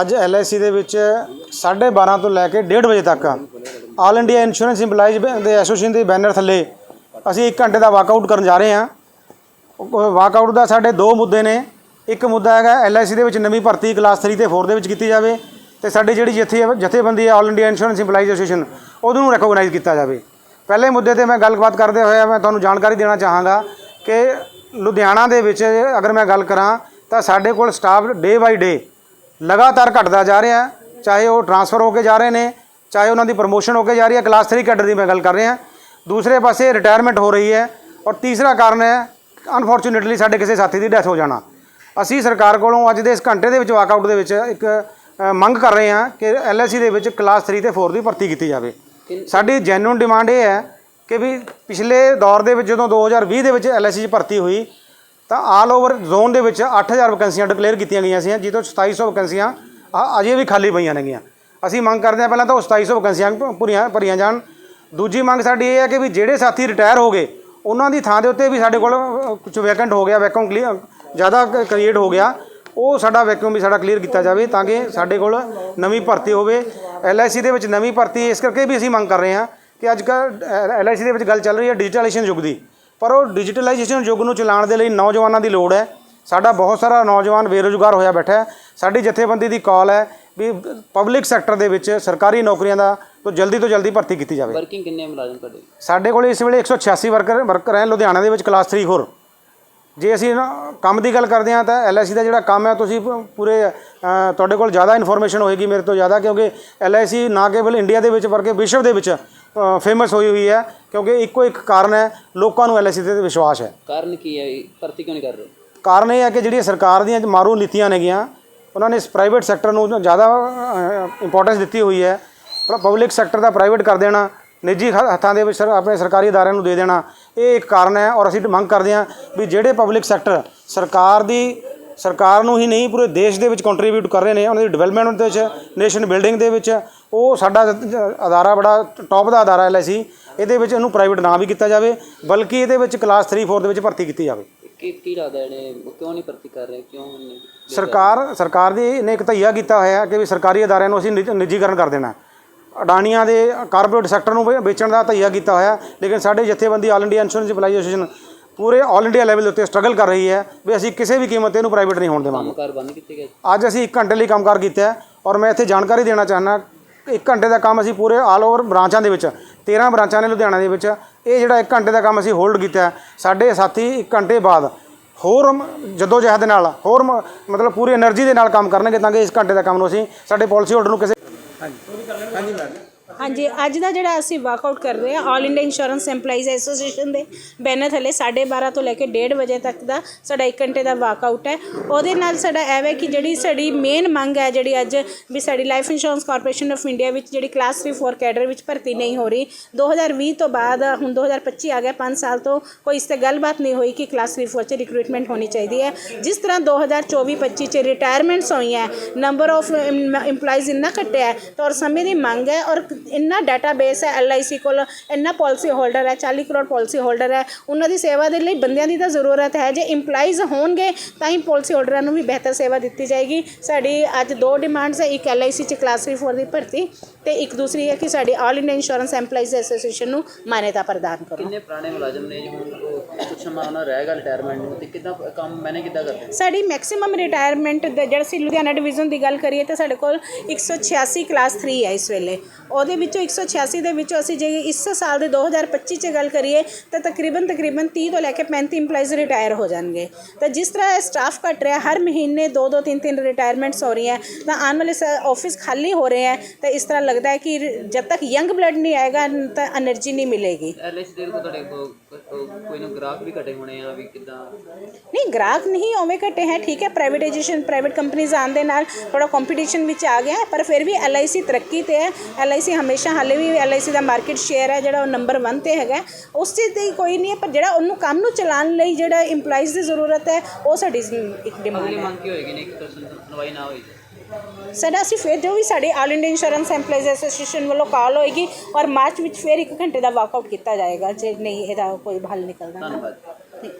ਅੱਜ ਐਲਆਈਸੀ ਦੇ ਵਿੱਚ 12:30 ਤੋਂ ਲੈ ਕੇ 1:30 ਵਜੇ ਤੱਕ ਆਲ ਇੰਡੀਆ ਇੰਸ਼ੋਰੈਂਸ ਇੰਪਲਾਈਜ਼ ਦੇ ਐਸੋਸੀਏਸ਼ਨ ਦੇ ਬੈਨਰ ਥੱਲੇ ਅਸੀਂ 1 ਘੰਟੇ ਦਾ ਵਾਕਆਊਟ ਕਰਨ ਜਾ ਰਹੇ ਹਾਂ। ਵਾਕਆਊਟ ਦਾ ਸਾਡੇ ਦੋ ਮੁੱਦੇ ਨੇ। ਇੱਕ ਮੁੱਦਾ ਹੈਗਾ ਐਲਆਈਸੀ ਦੇ ਵਿੱਚ ਨਵੀਂ ਭਰਤੀ ਕਲਾਸ 3 ਤੇ 4 ਦੇ ਵਿੱਚ ਕੀਤੀ ਜਾਵੇ ਤੇ ਸਾਡੀ ਜਿਹੜੀ ਜਥੇ ਜਥੇਬੰਦੀ ਹੈ all India insurance employees association, ਉਹਨੂੰ ਰੈਕੋਗਨਾਈਜ਼ ਕੀਤਾ ਜਾਵੇ। ਪਹਿਲੇ ਮੁੱਦੇ ਤੇ ਮੈਂ ਗੱਲਬਾਤ ਕਰਦੇ ਹੋਇਆ ਮੈਂ ਤੁਹਾਨੂੰ ਜਾਣਕਾਰੀ ਦੇਣਾ ਚਾਹਾਂਗਾ ਕਿ ਲੁਧਿਆਣਾ ਦੇ ਵਿੱਚ ਅਗਰ ਮੈਂ ਗੱਲ ਕਰਾਂ ਤਾਂ ਸਾਡੇ ਕੋਲ ਸਟਾਫ ਡੇ ਬਾਈ ਡੇ ਲਗਾਤਾਰ ਘਟਦਾ ਜਾ ਰਿਹਾ। ਚਾਹੇ ਉਹ ਟਰਾਂਸਫਰ ਹੋ ਕੇ ਜਾ ਰਹੇ ਨੇ ਚਾਹੇ ਉਹਨਾਂ ਦੀ ਪ੍ਰਮੋਸ਼ਨ ਹੋ ਕੇ ਜਾ ਰਹੀ ਹੈ ਕਲਾਸ 3 ਕੈਡਰ ਦੀ ਮੈਂ ਗੱਲ ਕਰ ਰਿਹਾ। ਦੂਸਰੇ ਪਾਸੇ ਰਿਟਾਇਰਮੈਂਟ ਹੋ ਰਹੀ ਹੈ ਔਰ ਤੀਸਰਾ ਕਾਰਨ ਹੈ ਅਨਫੋਰਚੂਨੇਟਲੀ ਸਾਡੇ ਕਿਸੇ ਸਾਥੀ ਦੀ ਡੈਥ ਹੋ ਜਾਣਾ। ਅਸੀਂ ਸਰਕਾਰ ਕੋਲੋਂ ਅੱਜ ਦੇ ਇਸ ਘੰਟੇ ਦੇ ਵਿੱਚ ਵਾਕਆਊਟ ਦੇ ਵਿੱਚ ਇੱਕ ਮੰਗ ਕਰ ਰਹੇ ਹਾਂ ਕਿ ਐਲਐਸਸੀ ਦੇ ਵਿੱਚ ਕਲਾਸ 3 ਤੇ 4 ਦੀ ਭਰਤੀ ਕੀਤੀ ਜਾਵੇ। ਸਾਡੀ ਜੈਨੂਇਨ ਡਿਮਾਂਡ ਇਹ ਹੈ ਕਿ ਵੀ ਪਿਛਲੇ ਦੌਰ ਦੇ ਵਿੱਚ ਜਦੋਂ 2020 ਦੇ ਵਿੱਚ ਐਲਐਸਸੀ 'ਚ ਭਰਤੀ ਹੋਈ ਤਾਂ ਆਲ ਓਵਰ ਜ਼ੋਨ ਦੇ ਵਿੱਚ 8000 ਵੈਕੈਂਸੀਆਂ ਡਿਕਲੇਅਰ ਕੀਤੀਆਂ ਗਈਆਂ ਸੀ ਜਿਹਦੇ ਤੋਂ 2700 ਵੈਕੈਂਸੀਆਂ ਅ- ਅਜੇ ਵੀ ਖਾਲੀ ਪਈਆਂ ਨੇਗੀਆਂ। ਅਸੀਂ ਮੰਗ ਕਰਦੇ ਹਾਂ ਪਹਿਲਾਂ ਤਾਂ ਉਹ 2700 ਵੈਕੈਂਸੀਆਂ ਭ- ਭਰੀਆਂ ਭਰੀਆਂ ਜਾਣ। ਦੂਜੀ ਮੰਗ ਸਾਡੀ ਇਹ ਹੈ ਕਿ ਵੀ ਜਿਹੜੇ ਸਾਥੀ ਰਿਟਾਇਰ ਹੋ ਗਏ ਉਹਨਾਂ ਦੀ ਥਾਂ ਦੇ ਉੱਤੇ ਵੀ ਸਾਡੇ ਕੋਲ ਅ, ਕੁਝ ਵੈਕੈਂਟ ਹੋ ਗਿਆ ਵੈਕੂਮ ਕਲੀਅਰ ਜ਼ਿਆਦਾ ਕ੍ਰੀਏਟ ਹੋ ਗਿਆ ਉਹ ਸਾਡਾ ਵੈਕੂਮ ਵੀ ਸਾਡਾ ਕਲੀਅਰ ਕੀਤਾ ਜਾਵੇ ਤਾਂ ਕਿ ਸਾਡੇ ਕੋਲ ਨਵੀਂ ਭਰਤੀ ਹੋਵੇ। ਐਲਆਈਸੀ ਦੇ ਵਿੱਚ ਨਵੀਂ ਭਰਤੀ ਇਸ ਕਰਕੇ ਵੀ ਅਸੀਂ ਮੰਗ ਕਰ ਰਹੇ ਹਾਂ ਕਿ ਅੱਜ ਕੱਲ੍ਹ ਐਲਆਈਸੀ ਦੇ ਵਿੱਚ ਗੱਲ ਚੱਲ ਰਹੀ ਹੈ ਡਿਜੀਟਲਾਈਜੇਸ਼ਨ ਯੁੱਗ ਦੀ। ਪਰ ਉਹ ਡਿਜੀਟਲਾਈਜੇਸ਼ਨ ਯੁੱਗ ਨੂੰ ਚਲਾਉਣ ਦੇ ਲਈ ਨੌਜਵਾਨਾਂ ਦੀ ਲੋੜ ਹੈ। ਸਾਡਾ ਬਹੁਤ ਸਾਰਾ ਨੌਜਵਾਨ ਬੇਰੁਜ਼ਗਾਰ ਹੋਇਆ ਬੈਠਾ ਹੈ। ਸਾਡੀ ਜਥੇਬੰਦੀ ਦੀ ਕਾਲ ਹੈ ਵੀ ਪਬਲਿਕ ਸੈਕਟਰ ਦੇ ਵਿੱਚ ਸਰਕਾਰੀ ਨੌਕਰੀਆਂ ਦਾ ਤੋਂ ਜਲਦੀ ਤੋਂ ਜਲਦੀ ਭਰਤੀ ਕੀਤੀ ਜਾਵੇ। ਵਰਕਿੰਗ ਕਿੰਨੇ ਮੁਲਾਜ਼ਮ ਤੁਹਾਡੇ? ਸਾਡੇ ਕੋਲ ਇਸ ਵੇਲੇ 186 ਵਰਕਰ ਵਰਕਰ ਹੈ ਲੁਧਿਆਣਾ ਦੇ ਵਿੱਚ ਕਲਾਸ 3 ਹੋਰ। ਜੇ ਅਸੀਂ ਨਾ ਕੰਮ ਦੀ ਗੱਲ ਕਰਦੇ ਹਾਂ ਤਾਂ ਐਲਆਈਸੀ ਦਾ ਜਿਹੜਾ ਕੰਮ ਹੈ ਤੁਸੀਂ ਪੂਰੇ ਤੁਹਾਡੇ ਕੋਲ ਜ਼ਿਆਦਾ ਇਨਫੋਰਮੇਸ਼ਨ ਹੋਏਗੀ ਮੇਰੇ ਤੋਂ ਜ਼ਿਆਦਾ ਕਿਉਂਕਿ ਐਲਆਈਸੀ ਨਾ ਕੇਵਲ ਇੰਡੀਆ ਦੇ ਵਿੱਚ ਬਲਕਿ ਵਿਸ਼ਵ ਦੇ ਵਿੱਚ ਫੇਮਸ ਹੋਈ ਹੋਈ ਹੈ ਕਿਉਂਕਿ ਇੱਕੋ ਇੱਕ ਕਾਰਨ ਹੈ ਲੋਕਾਂ ਨੂੰ ਐਲਆਈਸੀ ਤੇ ਵਿਸ਼ਵਾਸ ਹੈ। ਕਾਰਨ ਕੀ ਹੈ? ਭਰਤੀ ਕਿਉਂ ਨਹੀਂ ਕਰ ਰਹੇ ਕਾਰਨ ਇਹ ਹੈ ਕਿ ਜਿਹੜੀਆਂ ਸਰਕਾਰ ਦੀਆਂ ਮਾਰੂ ਨੀਤੀਆਂ ਨੇਗੀਆਂ ਉਹਨਾਂ ਨੇ ਇਸ ਪ੍ਰਾਈਵੇਟ ਸੈਕਟਰ ਨੂੰ ਜ਼ਿਆਦਾ ਇੰਪੋਰਟੈਂਸ ਦਿੱਤੀ ਹੋਈ ਹੈ। ਪਬਲਿਕ ਸੈਕਟਰ ਦਾ ਪ੍ਰਾਈਵੇਟ ਕਰ ਦੇਣਾ ਨਿੱਜੀ ਹੱਥਾਂ ਦੇ ਵਿੱਚ ਸਰ- ਆਪਣੇ ਸਰਕਾਰੀ ਅਦਾਰਿਆਂ ਨੂੰ ਦੇ ਦੇਣਾ ਇਹ ਇੱਕ ਕਾਰਨ ਹੈ। ਔਰ ਅਸੀਂ ਮੰਗ ਕਰਦੇ ਹਾਂ ਵੀ ਜਿਹੜੇ ਪਬਲਿਕ ਸੈਕਟਰ ਸਰਕਾਰ ਦੀ ਸਰਕਾਰ ਨੂੰ ਹੀ ਨਹੀਂ ਪੂਰੇ ਦੇਸ਼ ਦੇ ਵਿੱਚ ਕੰਟਰੀਬਿਊਟ ਕਰ ਰਹੇ ਨੇ ਉਹਨਾਂ ਦੀ ਡਿਵੈਲਪਮੈਂਟ ਦੇ ਵਿੱਚ ਨੇਸ਼ਨ ਬਿਲਡਿੰਗ ਦੇ ਵਿੱਚ। ਉਹ ਸਾਡਾ ਅਦਾਰਾ ਬੜਾ ਟੌਪ ਦਾ ਅਦਾਰਾ ਹੈ ਸੀ। ਇਹਦੇ ਵਿੱਚ ਇਹਨੂੰ ਪ੍ਰਾਈਵੇਟ ਨਾ ਵੀ ਕੀਤਾ ਜਾਵੇ ਬਲਕਿ ਇਹਦੇ ਵਿੱਚ ਕਲਾਸ 3 4 ਦੇ ਵਿੱਚ ਭਰਤੀ ਕੀਤੀ ਜਾਵੇ। ਕੀ ਕੀ ਲੱਗਦਾ ਇਹਨੇ ਕਿਉਂ ਨਹੀਂ ਭਰਤੀ ਕਰ ਰਹੇ ਕਿਉਂ ਸਰਕਾਰ ਸਰਕਾਰ ਦੀ ਨੇ ਇੱਕ ਧਈਆ ਕੀਤਾ ਹੋਇਆ ਕਿ ਵੀ ਸਰਕਾਰੀ ਅਦਾਰਿਆਂ ਨੂੰ ਅਸੀਂ ਨਿੱਜ- ਨਿੱਜੀਕਰਨ ਕਰ ਦੇਣਾ। ਅਡਾਨੀਆਂ ਦੇ ਕਾਰਪੋਰੇਟ ਸੈਕਟਰ ਨੂੰ ਵੇਚਣ ਦਾ ਧਈਆ ਕੀਤਾ ਹੋਇਆ ਲੇਕਿਨ ਸਾਡੇ ਜਥੇਬੰਦੀ ਆਲ ਇੰਡੀਆ ਇੰਸ਼ੋਰੈਂਸ ਐਸੋਸੀਏਸ਼ਨ ਪੂਰੇ ਆਲ ਇੰਡੀਆ ਲੈਵਲ ਉੱਤੇ ਸਟਰਗਲ ਕਰ ਰਹੀ ਹੈ ਵੀ ਅਸੀਂ ਕਿਸੇ ਵੀ ਕੀਮਤ ਤੇ ਇਹਨੂੰ ਪ੍ਰਾਈਵੇਟ ਨਹੀਂ ਹੋਣ ਦੇਵਾਂਗੇ। ਕਾਰ ਬੰਦ ਕੀਤੇ ਗਏ। ਅੱਜ ਅਸੀਂ ਇੱਕ ਘੰਟੇ ਲਈ ਕੰਮ ਕੰਮਕਾਰ ਕੀਤਾ ਹੈ ਔਰ ਮੈਂ ਇੱਥੇ ਜਾਣਕਾਰੀ ਦੇਣਾ ਚਾਹਨਾ ਇੱਕ ਘੰਟੇ ਦਾ ਕੰਮ ਅਸੀਂ ਪੂਰੇ ਆਲ ਓਵਰ ਬ੍ਰਾਂਚਾਂ ਦੇ ਵਿੱਚ 13 ਬ੍ਰਾਂਚਾਂ ਨੇ ਲੁਧਿਆਣਾ ਦੇ ਵਿੱਚ ਇਹ ਜਿਹੜਾ ਇੱਕ ਘੰਟੇ ਦਾ ਕੰਮ ਅਸੀਂ ਹੋਲਡ ਕੀਤਾ ਸਾਡੇ ਸਾਥੀ ਇੱਕ ਘੰਟੇ ਬਾਅਦ ਹੋਰ ਮ- ਜੱਦੋ-ਜਹਿਦ ਦੇ ਨਾਲ ਹੋਰ ਮਤਲਬ ਪੂਰੀ એનર્ਜੀ ਦੇ ਨਾਲ ਕੰਮ ਕਰਨਗੇ ਤਾਂ ਕਿ ਇਸ ਘੰਟੇ ਦਾ ਕੰਮ ਨੂੰ ਅਸੀਂ ਸਾਡੇ ਪਾਲਿਸੀ ਹੋਲਡਰ ਨੂੰ ਕਿਸੇ ਹਾਂਜੀ। ਹਾਂਜੀ ਮੈਮ ਹਾਂਜੀ, ਅੱਜ ਦਾ ਜਿਹੜਾ ਅਸੀਂ ਵਾਕਆਊਟ ਕਰ ਰਹੇ ਹਾਂ all India insurance EMPLOYEES association ਦੇ ਬੈਨਰ ਥੱਲੇ 12:30 ਤੋਂ ਲੈ ਕੇ 1:30 ਵਜੇ ਤੱਕ ਦਾ ਸਾਡਾ 1 ਘੰਟੇ ਦਾ ਵਾਕਆਊਟ ਹੈ। ਉਹਦੇ ਨਾਲ ਸਾਡਾ ਐਵੇਂ ਕਿ ਜਿਹੜੀ ਸਾਡੀ ਮੇਨ ਮੰਗ ਹੈ, ਜਿਹੜੀ ਅੱਜ ਵੀ ਸਾਡੀ life insurance corporation of India ਵਿੱਚ ਜਿਹੜੀ ਕਲਾਸ 3 4 ਕੈਡਰ ਵਿੱਚ ਭਰਤੀ ਨਹੀਂ ਹੋ ਰਹੀ। 2020 ਤੋਂ ਬਾਅਦ ਹੁਣ 2025 ਆ ਗਿਆ 5 ਸਾਲ ਤੋਂ ਕੋਈ ਇਸ ਤੇ ਗੱਲਬਾਤ ਨਹੀਂ ਹੋਈ ਕਿ ਕਲਾਸ 3 4 ਚ ਰਿਕਰੂਟਮੈਂਟ ਹੋਣੀ ਚਾਹੀਦੀ ਹੈ। ਜਿਸ ਤਰ੍ਹਾਂ 2024-25 ਚ ਰਿਟਾਇਰਮੈਂਟਸ ਹੋਈਆਂ ਨੰਬਰ ਆਫ EMPLOYEES ਇੰਨਾ ਘਟਿਆ ਹੈ, ਤਾਂ ਔਰ ਸਮੇਂ ਦੀ ਮੰਗ ਹੈ ਔਰ ਇੰਨਾ ਡਾਟਾਬੇਸ ਹੈ LIC ਕੋਲ ਇੰਨਾ ਪਾਲਿਸੀ ਹੋਲਡਰ ਹੈ 40 ਕਰੋੜ ਪਾਲਿਸੀ ਹੋਲਡਰ ਹੈ ਉਹਨਾਂ ਦੀ ਸੇਵਾ ਦੇ ਲਈ ਬੰਦਿਆਂ ਦੀ ਤਾਂ ਜ਼ਰੂਰਤ ਹੈ। ਜੇ EMPLOYEES ਹੋਣਗੇ ਤਾਂ ਹੀ ਪਾਲਿਸੀ ਹੋਲਡਰਾਂ ਨੂੰ ਵੀ ਬਿਹਤਰ ਸੇਵਾ ਦਿੱਤੀ ਜਾਏਗੀ। ਸਾਡੀ ਅੱਜ ਦੋ ਡਿਮਾਂਡਸ ਹੈ ਇੱਕ LIC ਚ ਕਲਾਸ 3 4 ਦੀ ਭਰਤੀ ਤੇ ਇੱਕ ਦੂਸਰੀ ਹੈ ਕਿ ਸਾਡੀ all India insurance EMPLOYEES association ਨੂੰ ਮਾਨਤਾ ਪ੍ਰਦਾਨ ਕਰੋ। ਕਿੰਨੇ ਪੁਰਾਣੇ ਮੁਲਾਜ਼ਮ ਨੇ ਜੋ? ਹੁਣ ਕੁਛ ਸਮਾਂ ਉਹਨਾਂ ਰਹੇਗਾ ਰਿਟਾਇਰਮੈਂਟ ਨੂੰ ਤੇ ਕਿੱਦਾਂ ਕੰਮ ਮੈਨੇ ਕਿੱਦਾਂ ਕਰਦੇ? ਸਾਡੀ ਮੈਕਸਿਮਮ ਰਿਟਾਇਰਮੈਂਟ ਜਿਹੜਾ ਅਸੀਂ ਲੁਧਿਆਣਾ ਡਿਵੀਜ਼ਨ ਦੀ ਗੱਲ ਕਰੀਏ ਤਾਂ ਸਾਡੇ ਕੋਲ 186 ਕਲਾਸ 3 ਹੈ ਇਸ ਵੇਲੇ। ਉਹਦੇ ਵਿੱਚੋਂ 186 ਦੇ ਵਿੱਚੋਂ ਅਸੀਂ ਜੇ ਇਸ ਸਾਲ ਦੇ 2025 ਚ ਗੱਲ ਕਰੀਏ ਤਾਂ ਤਕਰੀਬਨ ਤਕਰੀਬਨ 30 ਤੋਂ ਲੈ ਕੇ 35 EMPLOYEES ਰਿਟਾਇਰ ਹੋ ਜਾਣਗੇ। ਤਾਂ ਜਿਸ ਤਰ੍ਹਾਂ ਸਟਾਫ ਘਟ ਰਿਹਾ ਹਰ ਮਹੀਨੇ 2-2 3-3 ਰਿਟਾਇਰਮੈਂਟਸ ਹੋ ਰਹੀਆਂ। ਤਾਂ ਆਉਣ ਵਾਲੇ ਆਫਿਸ ਖਾਲੀ ਹੋ ਰਹੇ ਹੈ ਤਾਂ ਇਸ ਤਰ੍ਹਾਂ ਲੱਗਦਾ ਹੈ ਕਿ ਜਦ ਤੱਕ ਯੰਗ ਬਲੱਡ ਨਹੀਂ ਆਏਗਾ ਤਾਂ ਐਨਰਜੀ ਨਹੀਂ ਮਿਲੇਗੀ। ਗ੍ਰਾਹਕ ਨਹੀਂ ਗ੍ਰਾਹਕ ਨਹੀਂ ਓਵੇਂ ਘਟੇ ਹੈ ਠੀਕ ਹੈ ਪ੍ਰਾਈਵੇਟਾਈਜੇਸ਼ਨ ਪ੍ਰਾਈਵੇਟ ਕੰਪਨੀਆਂ ਆਉਣ ਦੇ ਨਾਲ ਥੋੜਾ ਕੰਪੀਟੀਸ਼ਨ ਵਿੱਚ ਆ ਗਿਆ ਪਰ ਫਿਰ ਵੀ ਐੱਲ ਆਈ ਸੀ ਤਰੱਕੀ ਤੇ ਹੈ। ਐਲਆਈ LIC ਹਮੇਸ਼ਾ ਹਾਲੇ ਵੀ LIC ਦਾ ਮਾਰਕੀਟ ਸ਼ੇਅਰ ਹੈ ਜਿਹੜਾ ਉਹ ਨੰਬਰ 1 ਤੇ ਹੈਗਾ ਉਸ ਚੀਜ਼ ਦੀ ਕੋਈ ਨਹੀਂ ਹੈ ਪਰ ਜਿਹੜਾ ਉਹਨੂੰ ਕੰਮ ਨੂੰ ਚਲਾਉਣ ਲਈ ਜਿਹੜਾ EMPLOYEES ਦੀ ਜ਼ਰੂਰਤ ਹੈ ਉਹ ਸਾਡੀ ਇੱਕ ਡਿਮਾਂਡ ਹੈ। ਮੰਗ ਕੀ ਹੋਏਗੀ ਨਹੀਂ ਕਿ ਸੁਣ- ਸੁਣਵਾਈ ਨਾ ਹੋਈ? ਸਾਡਾ ਅਸੀਂ ਫਿਰ ਜੋ ਵੀ ਸਾਡੇ all India insurance EMPLOYEES association ਵੱਲੋਂ ਕਾਲ ਹੋਏਗੀ ਔਰ ਮਾਰਚ ਵਿੱਚ ਫਿਰ ਇੱਕ ਘੰਟੇ ਦਾ ਵਾਕਆਊਟ ਕੀਤਾ ਜਾਏਗਾ ਜੇ ਨਹੀਂ ਇਹਦਾ ਕੋਈ ਹੱਲ ਨਿਕਲਦਾ। ਤਾਂ ਧੰਨਵਾਦ। ਠੀਕ।